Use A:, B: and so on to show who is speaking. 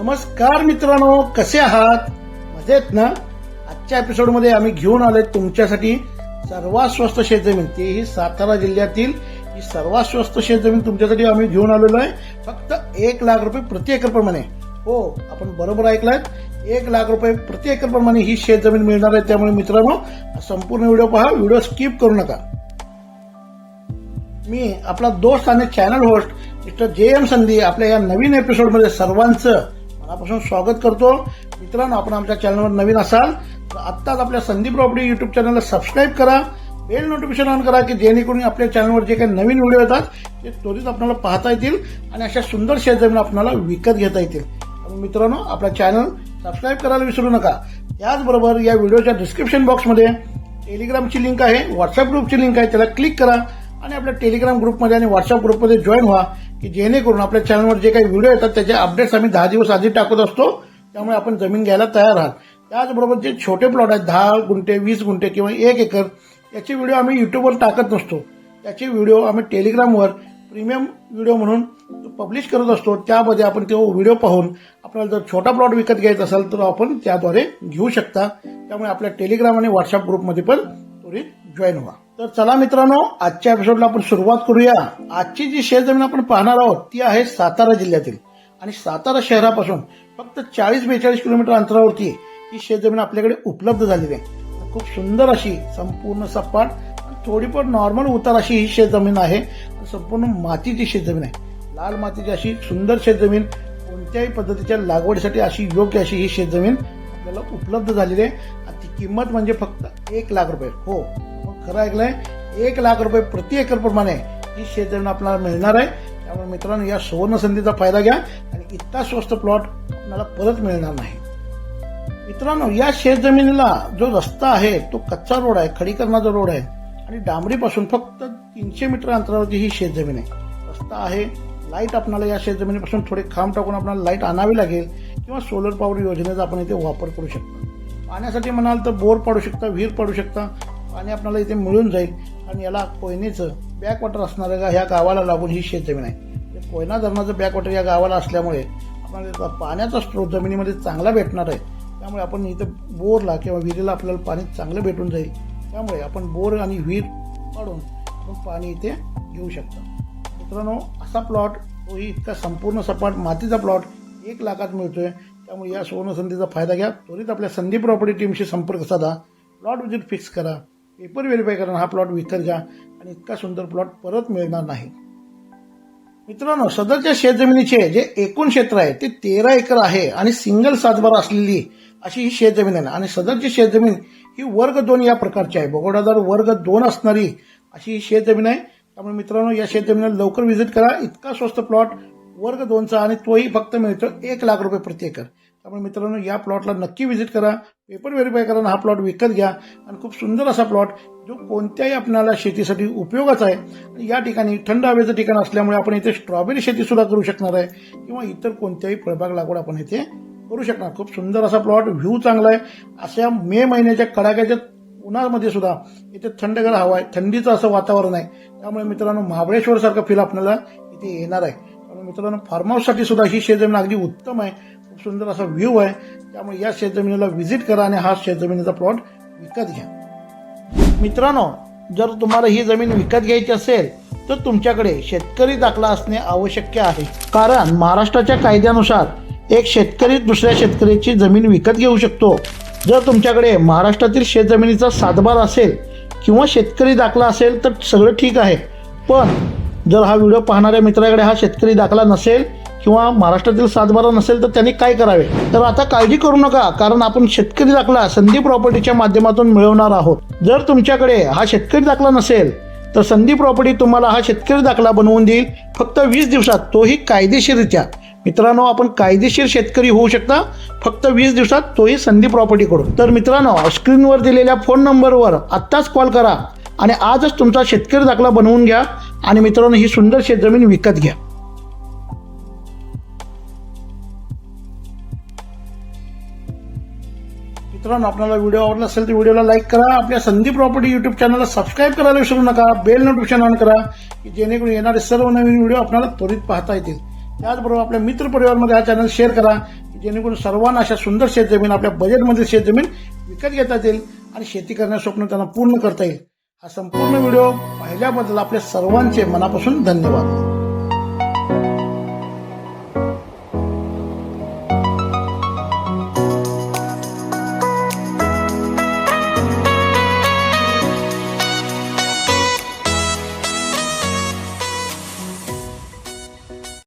A: नमस्कार मित्रांनो कसे आहात? मजेत ना? आजच्या एपिसोडमध्ये आम्ही घेऊन आलोय तुमच्यासाठी सर्वात स्वस्त शेतजमीन. ते ही सातारा जिल्ह्यातील ही सर्वात स्वस्त शेतजमीन तुमच्यासाठी आम्ही घेऊन आलेलो आहे. फक्त एक लाख रुपये प्रति एकर प्रमाणे. हो आपण बरोबर ऐकलात एक लाख रुपये प्रति एकर प्रमाणे ही शेतजमीन मिळणार आहे त्यामुळे मित्रांनो संपूर्ण व्हिडिओ पहा. व्हिडिओ स्किप करू नका. मी आपला दोस्त आणि channel host mister J M Sandhi आपल्या या नवीन एपिसोडमध्ये सर्वांचं मनापासून स्वागत करतो. मित्रांनो आपण आमच्या चॅनलवर नवीन असाल तर आत्ताच आपल्या संधी प्रॉपर्टी युट्यूब चॅनलला सबस्क्राईब करा. बेल नोटिफिकेशन ऑन करा की जेणेकरून आपल्या चॅनलवर जे काही नवीन व्हिडिओ येतात ते त्वरित आपल्याला पाहता येतील आणि अशा सुंदर शेतजमीन आपल्याला विकत घेता येतील. मित्रांनो आपला चॅनल सबस्क्राईब करायला विसरू नका. त्याचबरोबर या व्हिडिओच्या डिस्क्रिप्शन बॉक्समध्ये टेलिग्रामची लिंक आहे व्हॉट्सअप ग्रुपची लिंक आहे त्याला क्लिक करा. आणि आपल्या टेलिग्राम ग्रुपमध्ये आणि व्हॉट्सअप ग्रुपमध्ये जॉईन व्हा की जेणेकरून आपल्या चॅनलवर जे काही व्हिडिओ येतात त्याचे अपडेट्स आम्ही दहा दिवस आधी टाकत असतो. त्यामुळे आपण जमीन घ्यायला तयार आहात त्याचबरोबर जे छोटे प्लॉट आहेत दहा गुंठे वीस गुंठे किंवा एक एकर याचे व्हिडिओ आम्ही युट्यूबवर टाकत नसतो. त्याचे व्हिडिओ आम्ही टेलिग्रामवर प्रीमियम व्हिडिओ म्हणून पब्लिश करत असतो. त्यामध्ये आपण तो व्हिडिओ पाहून आपल्याला जर छोटा प्लॉट विकत घ्यायचा असेल तर आपण त्याद्वारे घेऊ शकता. त्यामुळे आपल्या टेलिग्राम आणि व्हॉट्सअप ग्रुपमध्ये पण त्वरित जॉईन व्हा. तर चला मित्रांनो आजच्या एपिसोडला आपण सुरुवात करूया. आजची जी शेतजमीन आपण पाहणार आहोत ती आहे सातारा जिल्ह्यातील. आणि सातारा शहरापासून फक्त चाळीस बेचाळीस किलोमीटर अंतरावरती ही शेतजमीन आपल्याकडे उपलब्ध झालेली आहे. खूप सुंदर अशी संपूर्ण सपाट थोडीफार नॉर्मल उतार अशी ही शेतजमीन आहे. संपूर्ण मातीची शेतजमीन आहे. लाल मातीची अशी सुंदर शेतजमीन कोणत्याही पद्धतीच्या लागवडीसाठी अशी योग्य अशी ही शेतजमीन आपल्याला उपलब्ध झालेली आहे. आणि ती किंमत म्हणजे फक्त एक लाख रुपये. हो. खरं ऐकलंय. एक लाख रुपये प्रति एकर प्रमाणे ही शेतजमीन आपल्याला मिळणार आहे. त्यामुळे मित्रांनो या सुवर्ण संधीचा फायदा घ्या आणि इतका स्वस्त प्लॉट आपल्याला परत मिळणार नाही. मित्रांनो या शेतजमिनीला जो रस्ता आहे तो कच्चा रोड आहे खडीकरणाचा रोड आहे आणि डांबरीपासून फक्त तीनशे मीटर अंतरावरती ही शेतजमीन आहे. रस्ता आहे लाइट आपल्याला या शेतजमिनीपासून थोडे खांब टाकून आपल्याला लाइट आणावी लागेल किंवा सोलर पॉवर योजनेचा आपण इथे वापर करू शकतो. पाण्यासाठी म्हणाल तर बोर पाडू शकता विहीर पाडू शकता पाणी आपल्याला इथे मिळून जाईल. आणि याला कोयनेचं बॅकवॉटर असणाऱ्या ह्या गावाला लागून ही शेतजमीन आहे. कोयना धरणाचं बॅकवॉटर या गावाला असल्यामुळे आपल्याला पाण्याचा स्रोत जमिनीमध्ये चांगला भेटणार आहे. त्यामुळे आपण इथं बोरला किंवा विहिरीला आपल्याला पाणी चांगलं भेटून जाईल. त्यामुळे आपण बोर आणि विहीर काढून आपण पाणी इथे घेऊ शकतो. मित्रांनो असा प्लॉट तोही इतका संपूर्ण सपाट मातीचा प्लॉट एक लाखात मिळतोय. त्यामुळे या सुवर्ण संधीचा फायदा घ्या. त्वरित आपल्या संधी प्रॉपर्टी टीमशी संपर्क साधा. प्लॉट विजिट फिक्स करा. पेपर व्हेरीफाय करा हा प्लॉट विकत घ्या आणि इतका सुंदर प्लॉट परत मिळणार नाही. मित्रांनो सदरच्या शेतजमिनीचे जे एकूण क्षेत्र आहे ते तेरा एकर आहे आणि सिंगल सातबार असलेली अशी ही शेतजमीन आहे. आणि सदरची शेतजमीन ही वर्ग दोन या प्रकारची आहे. बगोडादार वर्ग दोन असणारी अशी ही शेतजमीन आहे. त्यामुळे मित्रांनो या शेतजमिनीला लवकर व्हिजिट करा. इतका स्वस्त प्लॉट वर्ग दोनचा आणि तोही फक्त मिळतो एक लाख रुपये प्रति एकर. त्यामुळे मित्रांनो या प्लॉटला नक्की व्हिजिट करा. पेपर व्हेरीफाय करा आणि हा प्लॉट विकत घ्या. आणि खूप सुंदर असा प्लॉट जो कोणत्याही आपल्याला शेतीसाठी उपयोगाचा आहे. आणि या ठिकाणी थंड हवेचं ठिकाण असल्यामुळे आपण इथे स्ट्रॉबेरी शेतीसुद्धा करू शकणार आहे. किंवा इतर कोणत्याही फळबाग लागवड आपण इथे करू शकणार. खूप सुंदर असा प्लॉट व्ह्यू चांगला आहे. अशा मे महिन्याच्या कडाक्याच्या उन्हाळ्यामध्ये सुद्धा इथे थंडगार हवा आहे. थंडीचं असं वातावरण आहे. त्यामुळे मित्रांनो महाबळेश्वर सारखं फील आपल्याला इथे येणार आहे. त्यामुळे मित्रांनो फार्म हाऊससाठी सुद्धा ही शेतजमीन अगदी उत्तम आहे. खूप सुंदर असा व्ह्यू आहे. त्यामुळे या शेतजमिनीला व्हिजिट करा आणि हा शेतजमिनीचा प्लॉट विकत घ्या. मित्रांनो जर तुम्हाला ही जमीन विकत घ्यायची असेल तर तुमच्याकडे शेतकरी दाखला असणे आवश्यक आहे. कारण महाराष्ट्राच्या कायद्यानुसार एक शेतकरी दुसऱ्या शेतकऱ्याची जमीन विकत घेऊ शकतो. जर तुमच्याकडे महाराष्ट्रातील शेतजमिनीचा सातबार असेल किंवा शेतकरी दाखला असेल तर सगळं ठीक आहे. पण जर हा व्हिडिओ पाहणाऱ्या मित्राकडे हा शेतकरी दाखला नसेल किंवा महाराष्ट्रातील सातबारा नसेल तर त्यांनी काय करावे? तर आता काळजी करू नका कारण आपण शेतकरी दाखला संधी प्रॉपर्टीच्या माध्यमातून मिळवणार आहोत. जर तुमच्याकडे हा शेतकरी दाखला नसेल तर संधी प्रॉपर्टी तुम्हाला हा शेतकरी दाखला बनवून देईल फक्त वीस दिवसात. तोही कायदेशीररित्या. मित्रांनो आपण कायदेशीर शेतकरी होऊ शकता फक्त वीस दिवसात तोही संधी प्रॉपर्टीकडून तर मित्रांनो स्क्रीनवर दिलेल्या फोन नंबरवर आत्ताच कॉल करा आणि आजच तुमचा शेतकरी दाखला बनवून घ्या आणि मित्रांनो ही सुंदर शेतजमीन विकत घ्या. मित्रांनो आपल्याला व्हिडिओ आवडला असेल तर व्हिडिओला लाईक करा. आपल्या संधी प्रॉपर्टी युट्यूब चॅनलला सबस्क्राईब करायला विसरू नका. बेल नोटिफिकेशन ऑन करा की जेणेकरून येणारे सर्व नवीन व्हिडिओ आपल्याला त्वरित पाहता येतील. त्याचबरोबर आपल्या मित्र परिवारमध्ये हा चॅनल शेअर करा की जेणेकरून सर्वांना अशा सुंदर शेतजमीन आपल्या बजेटमध्ये शेतजमीन विकत घेता येईल आणि शेती करण्याचं स्वप्न त्यांना पूर्ण करता येईल. हा संपूर्ण व्हिडिओ पाहिल्याबद्दल आपल्या सर्वांचे मनापासून धन्यवाद.